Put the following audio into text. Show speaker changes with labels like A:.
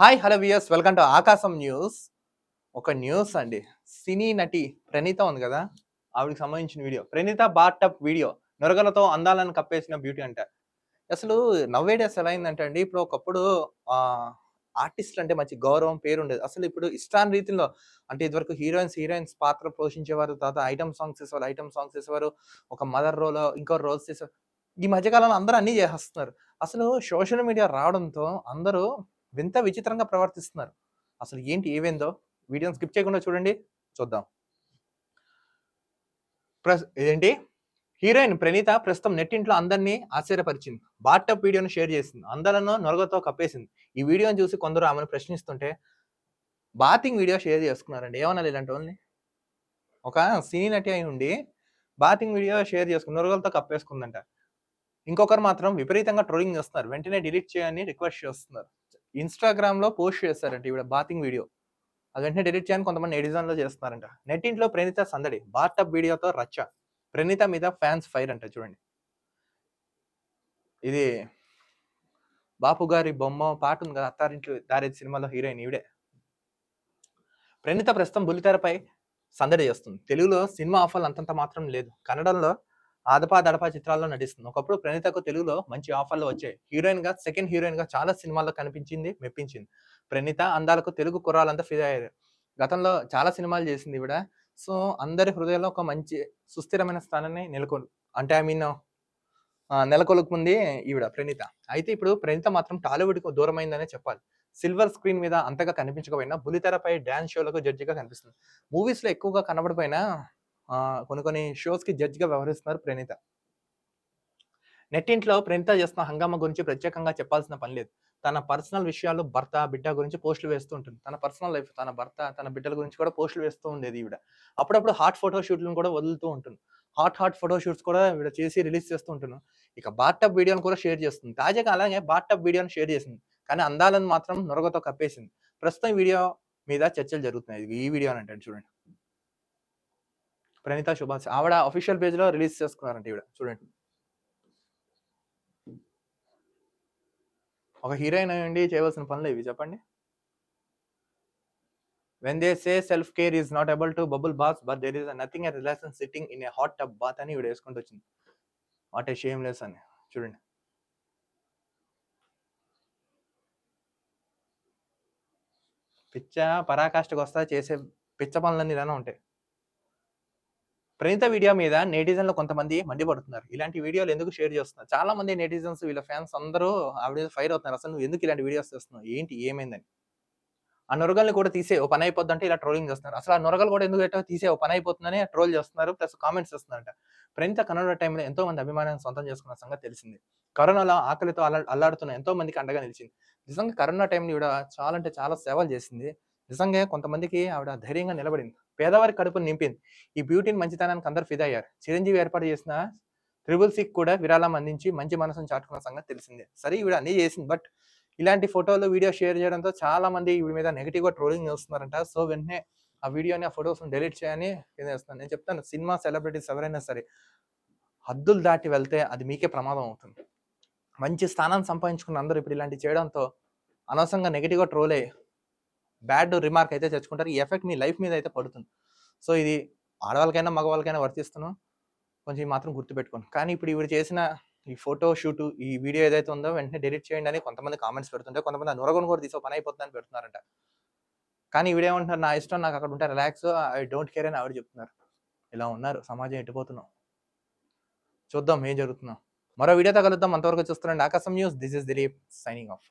A: Hi hello viewers welcome to Aakasam news. ఒక news అండి. సినీ నటి ప్రణీత ఉంది కదా? ఆవిడకి సంబంధించిన వీడియో. ప్రణీత బాటప్ వీడియో. నొరగలతో అందాలను కప్పేసిన బ్యూటీ అంట. అసలు నవ్వే డేస్ ఎలా అయిందంటే అండి ఇప్పుడు ఒకప్పుడు ఆర్టిస్టులు అంటే మంచి గౌరవం పేరు ఉండేది. అసలు ఇప్పుడు ఇష్టాన్ రీతిలో అంటే ఇదివరకు హీరోయిన్స్ హీరోయిన్స్ పాత్ర పోషించేవారు తర్వాత ఐటమ్ సాంగ్స్ చేసేవారు ఐటమ్ సాంగ్స్ చేసేవారు ఒక మదర్ రోల్ ఇంకో రోల్స్ చేసేవారు. ఈ మధ్యకాలంలో అందరూ అన్నీ చేసేస్తున్నారు. అసలు సోషల్ మీడియా రావడంతో అందరూ వింత విచిత్రంగా ప్రవర్తిస్తున్నారు. అసలు ఏంటి ఏవేందో వీడియోని స్కిప్ చేయకుండా చూడండి చూద్దాం. ప్రస్ ఇదేంటి హీరోయిన్ ప్రణీత ప్రస్తుతం నెట్టింట్లో అందరినీ ఆశ్చర్యపరిచింది. బాట్టప్ వీడియోను షేర్ చేసింది. అందలను నొరగతో కప్పేసింది. ఈ వీడియోని చూసి కొందరు ఆమెను ప్రశ్నిస్తుంటే బాతింగ్ వీడియో షేర్ చేసుకున్నారండి. ఏమన్నా ఇలాంటి వాళ్ళని ఒక సినీ నటి అయి ఉండి బాతింగ్ వీడియో షేర్ చేసుకుని నొరగలతో కప్పేసుకుందంట. ఇంకొకరు మాత్రం విపరీతంగా ట్రోలింగ్ చేస్తున్నారు. వెంటనే డిలీట్ చేయని రిక్వెస్ట్ చేస్తున్నారు. ఇన్స్టాగ్రామ్లో పోస్ట్ చేస్తారంట ఈవిడ బాతింగ్ వీడియో. అది వెంటనే డిలీట్ చేయని కొంతమంది ఎడిజన్లో చేస్తున్నారంట. నెట్టింట్లో ప్రణీత సందడి బార్టప్ వీడియోతో రచ్చ ప్రణీత మీద ఫ్యాన్స్ ఫైర్ అంట చూడండి. ఇది బాపు గారి బొమ్మ పాట ఉంది కదా అత్తారింట్లో దారేది సినిమాలో హీరోయిన్ ఈవిడే. ప్రణీత ప్రస్తుతం బుల్లితెరపై సందడి చేస్తుంది. తెలుగులో సినిమా ఆఫర్లు అంతంత మాత్రం లేదు. కన్నడంలో ఆదపా దడపా చిత్రాల్లో నటిస్తుంది. ఒకప్పుడు ప్రణీతకు తెలుగులో మంచి ఆఫర్లు వచ్చాయి. హీరోయిన్గా సెకండ్ హీరోయిన్గా చాలా సినిమాల్లో కనిపించింది మెప్పించింది. ప్రణీత అందాలకు తెలుగు కుర్రాలంతా ఫిదా అయ్యారు. గతంలో చాలా సినిమాలు చేసింది ఈవిడ. సో అందరి హృదయంలో ఒక మంచి సుస్థిరమైన స్థానాన్ని నెలకొల్ అంటే ఐ మీన్ నెలకొలుకుంది ఈవిడ ప్రణీత. అయితే ఇప్పుడు ప్రణీత మాత్రం టాలీవుడ్కు దూరమైందనే చెప్పాలి. సిల్వర్ స్క్రీన్ మీద అంతగా కనిపించకపోయినా బులితెరపై డ్యాన్స్ షోలకు జడ్జిగా కనిపిస్తుంది. మూవీస్లో ఎక్కువగా కనబడిపోయినా కొన్ని కొన్ని షోస్కి జడ్జ్గా వ్యవహరిస్తున్నారు ప్రణీత. నెట్టింట్లో ప్రణీత చేస్తున్న హంగామా గురించి ప్రత్యేకంగా చెప్పాల్సిన పని లేదు. తన పర్సనల్ విషయాలు భర్త బిడ్డ గురించి పోస్టులు వేస్తూ ఉంటుంది. తన పర్సనల్ లైఫ్ తన భర్త తన బిడ్డల గురించి కూడా పోస్టులు వేస్తూ ఉండేది ఈవిడ. అప్పుడప్పుడు హాట్ ఫోటో షూట్లను కూడా వదులుతూ ఉంటుంది. హాట్ హాట్ ఫోటో షూట్స్ కూడా ఈవిడ చేసి రిలీజ్ చేస్తూ ఉంటున్నాను ఇక బాట్టప్ వీడియోని కూడా షేర్ చేస్తుంది. తాజాగా అలాగే బాట్టప్ వీడియోని షేర్ చేసింది. కానీ అందాలను మాత్రం నొరగతో కప్పేసింది. ప్రస్తుతం వీడియో మీద చర్చలు జరుగుతున్నాయి. ఇది ఈ వీడియో అని అంటే చూడండి. ప్రణీత శుభాస్ ఆవిడ అఫీషియల్ పేజ్లో రిలీజ్ చేసుకున్నారంట ఈవిడ. చూడండి. ఒక హీరోయిన్ అయ్యండి చేయవలసిన పనులు ఇవి చెప్పండి. When they say self care is not able to bubble bath but there is nothing a relation sitting in a hot tub bath అని ఈవిడ వేసుకుంటూ వచ్చింది. వాట్ ఏ షేమ్లెస్ అని. చూడండి. పిచ్చ పరాకాష్ఠకు వస్తా చేసే పిచ్చ పనులన్నీ ఇలానే ఉంటాయి. ప్రణీత వీడియో మీద నెటిజన్లు కొంతమంది మండిపడుతున్నారు. ఇలాంటి వీడియోలు ఎందుకు షేర్ చేస్తున్నారు? చాలా మంది నెటిజన్స్ వీళ్ళ ఫ్యాన్స్ అందరూ ఆవిడ ఫైర్ అవుతున్నారు. అసలు నువ్వు ఎందుకు ఇలాంటి వీడియోస్ చేస్తున్నావు? ఏంటి? ఏమైందని? ఆ నొరగల్ని కూడా తీసే ఓ పని అయిపోద్ది అంటే ఇలా ట్రోలింగ్ చేస్తున్నారు. అసలు ఆ నొరగలు కూడా ఎందుకు ఎట్టో తీసే ఓ పని అయిపోతుందని ట్రోల్ చేస్తున్నారు. ప్లస్ కామెంట్స్ చేస్తున్నారంట. ప్రణీత కన్నడ టైంలో ఎంతో మంది అభిమానాన్ని సొంతం చేసుకున్న సంగతి తెలిసింది. కరోనాలో ఆకలితో అల్లా అల్లాడుతున్న ఎంతో మందికి అండగా నిలిచింది. నిజంగా కరోనా టైంలో ఈవిడ చాలా అంటే చాలా సేవలు చేసింది. నిజంగా కొంతమందికి ఆవిడ ధైర్యంగా నిలబడింది. పేదవారి కడుపును నింపింది. ఈ బ్యూటీని మంచితనానికి అందరు ఫిదా అయ్యారు చిరంజీవి ఏర్పాటు చేసిన ట్రిబుల్ సిక్ కూడా విరాళం అందించి మంచి మనసును చాటుకున్న సంగతి తెలిసిందే. సరే ఈవిడ అన్నీ చేసింది బట్ ఇలాంటి ఫోటోలు వీడియో షేర్ చేయడంతో చాలా మంది ఈవిడ మీద నెగిటివ్గా ట్రోలింగ్ చేస్తున్నారంట. సో వెంటనే ఆ వీడియోని ఆ ఫొటోస్ని డిలీట్ చేయని చేస్తున్నాను. నేను చెప్తాను సినిమా సెలబ్రిటీస్ ఎవరైనా సరే హద్దులు దాటి వెళ్తే అది మీకే ప్రమాదం అవుతుంది. మంచి స్థానం సంపాదించుకున్న అందరూ ఇప్పుడు ఇలాంటి చేయడంతో అనవసరంగా నెగిటివ్గా ట్రోల్ అయ్యి బ్యాడ్ రిమార్క్ అయితే తెచ్చుకుంటారు. ఈ ఎఫెక్ట్ మీ లైఫ్ మీద అయితే పడుతుంది. సో ఇది ఆడవాళ్ళకైనా మగవాళ్ళకైనా వర్తిస్తున్నాం కొంచెం మాత్రం గుర్తుపెట్టుకోండి. కానీ ఇప్పుడు ఇవి చేసిన ఈ ఫోటో షూట్ ఈ వీడియో ఏదైతే ఉందో వెంటనే డిలీట్ చేయండి అని కొంతమంది కామెంట్స్ పెడుతుంటే కొంతమంది నొరగను కూడా తీసే పని అయిపోతుందని పెడుతున్నారంట. కానీ ఈవిడేమంటున్నారు నా ఇష్టం నాకు అక్కడ ఉంటే రిలాక్స్ ఐ డోంట్ కేర్ అని ఆవిడ చెప్తున్నారు. ఇలా ఉన్నారు సమాజం ఎట్టిపోతున్నాం చూద్దాం ఏం జరుగుతున్నాం మరో వీడియోతో కలుద్దాం. అంతవరకు చూస్తున్నాండి Aakasam news. This is Dileep signing off